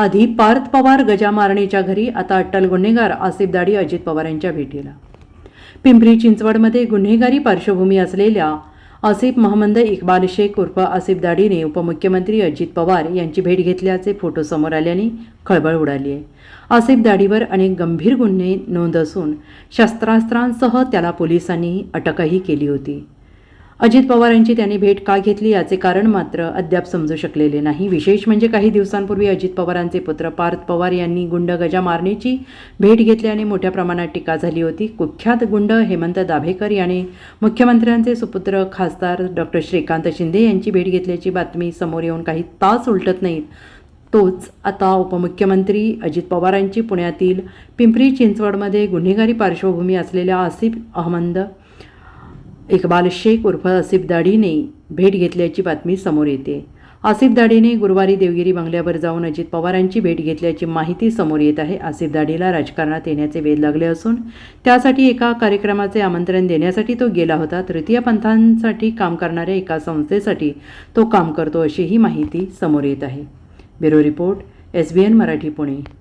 आधी पार्थ पवार गजामारणेच्या घरी आता अट्टल गुन्हेगार आसिफ दाडी अजित पवार यांच्या भेटीला. पिंपरी चिंचवडमध्ये गुन्हेगारी पार्श्वभूमी असलेल्या आसिफ महमद इक्बाल शेख उर्फ आसिफ दाडीने उपमुख्यमंत्री अजित पवार यांची भेट घेतल्याचे फोटो समोर आल्याने खळबळ उडाली आहे. आसिफ दाडीवर अनेक गंभीर गुन्हे नोंद असून शस्त्रास्त्रांसह त्याला पोलिसांनी अटकही केली होती. अजित पवार यांची त्यांनी भेट का घेतली याचे कारण मात्र अद्याप समजू शकलेले नाही. विशेष म्हणजे काही दिवसांपूर्वी अजित पवारांचे पुत्र पार्थ पवार यांनी गुंड गजा मारण्याची भेट घेतल्याने मोठ्या प्रमाणात टीका झाली होती. कुख्यात गुंड हेमंत दाभेकर याने मुख्यमंत्र्यांचे सुपुत्र खासदार डॉक्टर श्रीकांत शिंदे यांची भेट घेतल्याची बातमी समोर येऊन काही तास उलटत नाहीत. तोच आता उपमुख्यमंत्री अजित पवारांची पुण्यातील पिंपरी चिंचवडमध्ये गुन्हेगारी पार्श्वभूमी असलेल्या आसिफ अहमद इक्बाल शेख उर्फ आसिफ दाढीने भेट घेतल्याची बातमी समोर येते. आसिफ दाढीने गुरुवारी देवगिरी बंगल्यावर जाऊन अजित पवारांची भेट घेतल्याची माहिती समोर येत आहे. आसिफ दाढीला राजकारणात येण्याचे वेध लागले असून त्यासाठी एका कार्यक्रमाचे आमंत्रण देण्यासाठी तो गेला होता. तृतीय पंथांसाठी काम करणाऱ्या एका संस्थेसाठी तो काम करतो अशीही माहिती समोर येत आहे. Bureau report S B N Marathi Pune.